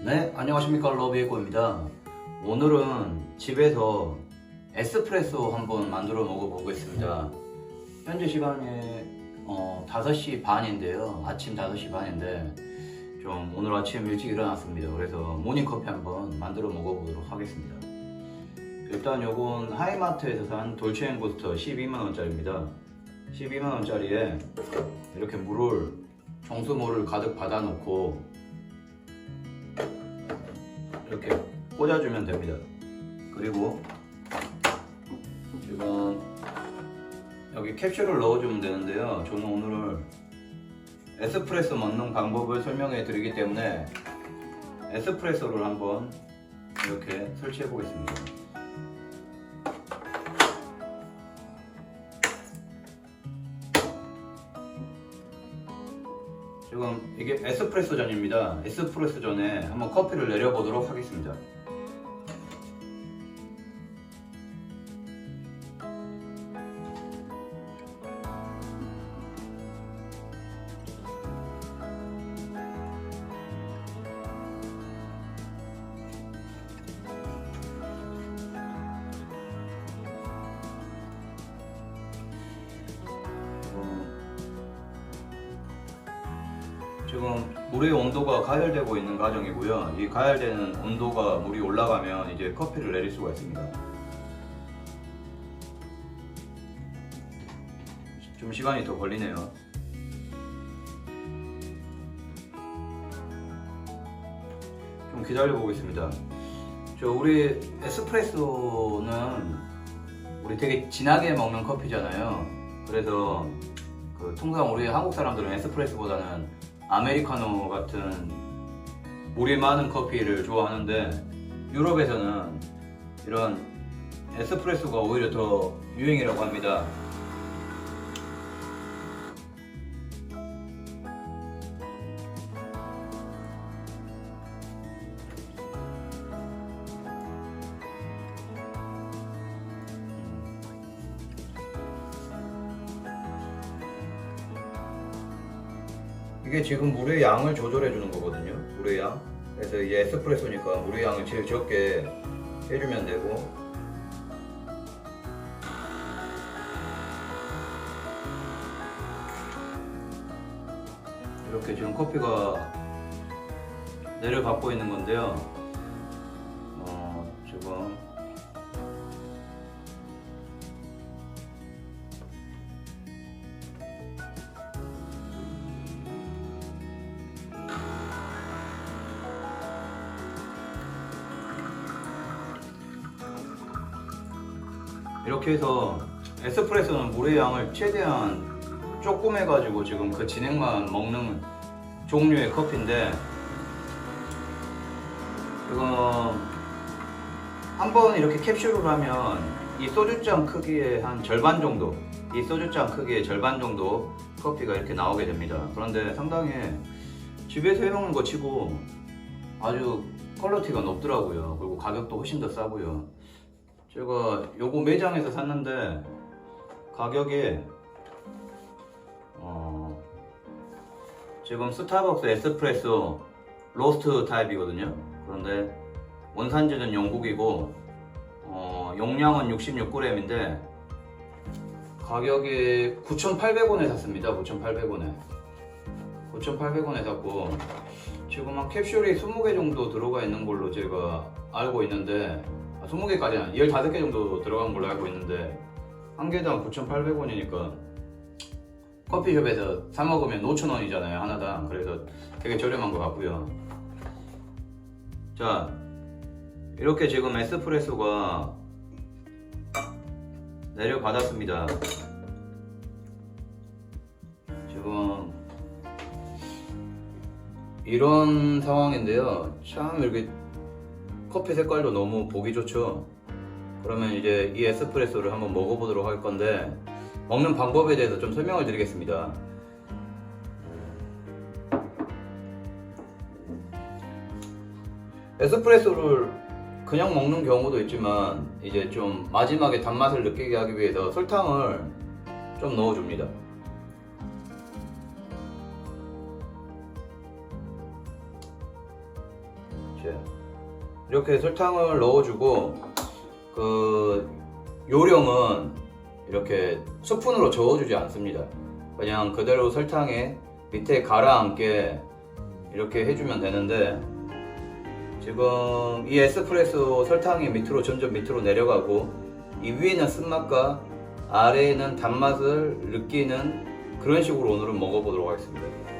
네, 안녕하십니까 러비에고입니다. 오늘은 집에서 에스프레소 한번 만들어 먹어보겠습니다. 현재 시간이 어, 5시 반인데요. 아침 5시 반인데 좀 오늘 아침 일찍 일어났습니다. 그래서 모닝커피 한번 만들어 먹어보도록 하겠습니다. 일단 요건 하이마트에서 산 돌체앤부스터 12만원짜리입니다. 12만원짜리에 이렇게 물을 정수물을 가득 받아 놓고 이렇게 꽂아주면 됩니다. 그리고 지금 여기 캡슐을 넣어주면 되는데요. 저는 오늘 에스프레소 먹는 방법을 설명해 드리기 때문에 에스프레소를 한번 이렇게 설치해 보겠습니다. 지금 이게 에스프레소 전입니다. 에스프레소 전에 한번 커피를 내려보도록 하겠습니다. 지금 물의 온도가 가열되고 있는 과정이고요. 이 가열되는 온도가 물이 올라가면 이제 커피를 내릴 수가 있습니다. 좀 시간이 더 걸리네요. 좀 기다려 보겠습니다. 저 우리 에스프레소는 우리 되게 진하게 먹는 커피잖아요. 그래서 그 통상 우리 한국 사람들은 에스프레소보다는 아메리카노 같은 물이 많은 커피를 좋아하는데 유럽에서는 이런 에스프레소가 오히려 더 유행이라고 합니다. 이게 지금 물의 양을 조절해 주는 거거든요. 물의 양. 그래서 이게 에스프레소니까 물의 양을 제일 적게 해주면 되고. 이렇게 지금 커피가 내려받고 있는 건데요. 이렇게 해서 에스프레소는 물의 양을 최대한 조금 해가지고 지금 그 진행만 먹는 종류의 커피인데 지금 한번 이렇게 캡슐을 하면 이 소주잔 크기의 한 절반 정도 이 소주잔 크기의 절반 정도 커피가 이렇게 나오게 됩니다. 그런데 상당히 집에서 해먹는 거 치고 아주 퀄리티가 높더라고요. 그리고 가격도 훨씬 더 싸고요 제가 요거 매장에서 샀는데 가격이 어 지금 스타벅스 에스프레소 로스트 타입이거든요. 그런데 원산지는 영국이고 어 용량은 66g인데 가격이 9,800원에 샀습니다. 9,800원에 9,800원에 샀고 지금 한 캡슐이 20개 정도 들어가 있는 걸로 제가 알고 있는데 20개까지 는 15개 정도 들어간 걸로 알고 있는데 한 개당 9,800원이니까 커피숍에서 사 먹으면 5,000원이잖아요 하나당. 그래서 되게 저렴한 것 같고요. 자 이렇게 지금 에스프레소가 내려받았습니다. 지금 이런 상황인데요. 참 이렇게 커피 색깔도 너무 보기 좋죠. 그러면 이제 이 에스프레소를 한번 먹어보도록 할 건데 먹는 방법에 대해서 좀 설명을 드리겠습니다. 에스프레소를 그냥 먹는 경우도 있지만 이제 좀 마지막에 단맛을 느끼게 하기 위해서 설탕을 좀 넣어줍니다. 이제 이렇게 설탕을 넣어주고 그 요령은 이렇게 스푼으로 저어주지 않습니다. 그냥 그대로 설탕에 밑에 가라앉게 이렇게 해주면 되는데 지금 이 에스프레소 설탕이 밑으로 점점 밑으로 내려가고 이 위에는 쓴맛과 아래에는 단맛을 느끼는 그런 식으로 오늘은 먹어보도록 하겠습니다.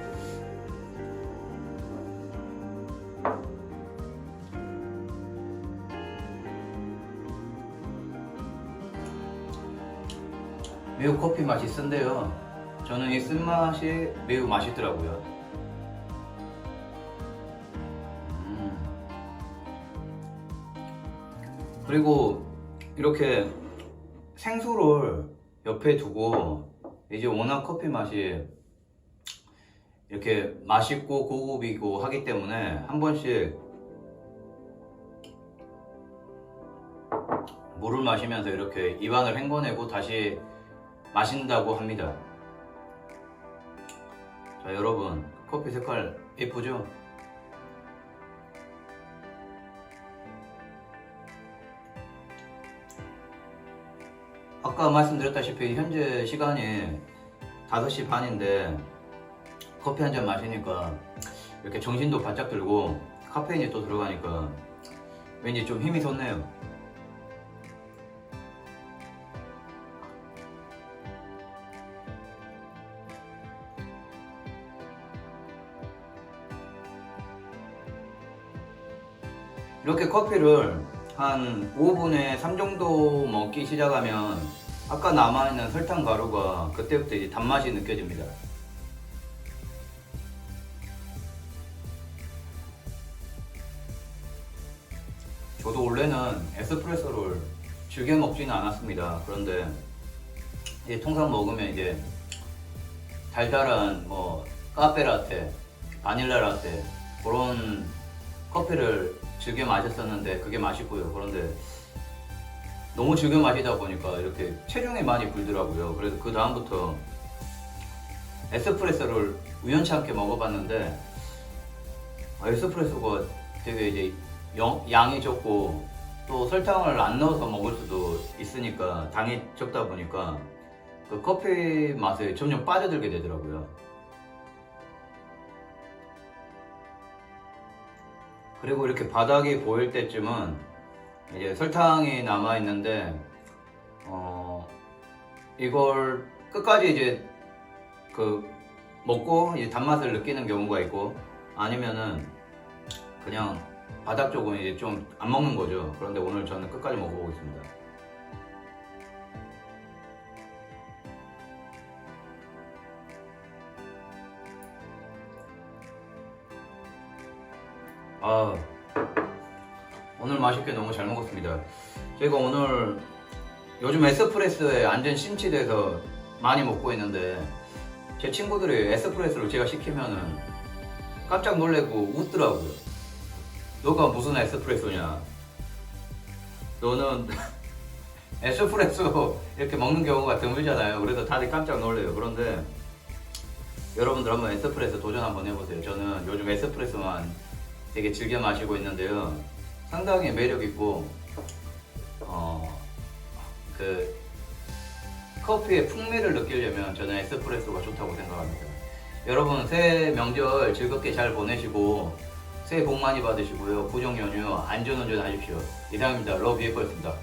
매우 커피 맛이 쓴데요. 저는 이 쓴맛이 매우 맛있더라고요. 음. 그리고 이렇게 생수를 옆에 두고 이제 워낙 커피 맛이 이렇게 맛있고 고급이고 하기 때문에 한 번씩 물을 마시면서 이렇게 입안을 헹궈내고 다시 마신다고 합니다. 자 여러분 커피 색깔 예쁘죠? 아까 말씀드렸다시피 현재 시간이 5시 반인데 커피 한 잔 마시니까 이렇게 정신도 바짝 들고 카페인이 또 들어가니까 왠지 좀 힘이 솟네요. 이렇게 커피를 한 5분에 3 정도 먹기 시작하면 아까 남아있는 설탕 가루가 그때부터 이제 단맛이 느껴집니다. 저도 원래는 에스프레소를 즐겨 먹지는 않았습니다. 그런데 이제 통상 먹으면 이제 달달한 뭐 카페 라떼, 바닐라 라떼 그런 커피를 즐겨 마셨었는데 그게 맛있고요. 그런데 너무 즐겨 마시다 보니까 이렇게 체중이 많이 불더라고요. 그래서 그 다음부터 에스프레소를 우연치 않게 먹어봤는데 아, 에스프레소가 되게 이제 영- 양이 적고 또 설탕을 안 넣어서 먹을 수도 있으니까 당이 적다 보니까 그 커피 맛에 점점 빠져들게 되더라고요. 그리고 이렇게 바닥이 보일 때쯤은 이제 설탕이 남아 있는데 어 이걸 끝까지 이제 그 먹고 이제 단맛을 느끼는 경우가 있고 아니면은 그냥 바닥 쪽은 이제 좀 안 먹는 거죠. 그런데 오늘 저는 끝까지 먹어보겠습니다. 아 오늘 맛있게 너무 잘 먹었습니다. 제가 오늘 요즘 에스프레소에 완전 심취돼서 많이 먹고 있는데 제 친구들이 에스프레소를 제가 시키면은 깜짝 놀래고 웃더라고요. 너가 무슨 에스프레소냐? 너는 에스프레소 이렇게 먹는 경우가 드물잖아요. 그래서 다들 깜짝 놀래요. 그런데 여러분들 한번 에스프레소 도전 한번 해보세요. 저는 요즘 에스프레소만 되게 즐겨 마시고 있는데요. 상당히 매력 있고 어, 그 커피의 풍미를 느끼려면 저는 에스프레소가 좋다고 생각합니다. 여러분 새해 명절 즐겁게 잘 보내시고 새해 복 많이 받으시고요. 구정 연휴 안전운전 하십시오. 이상입니다. 러브 예뻐였습니다.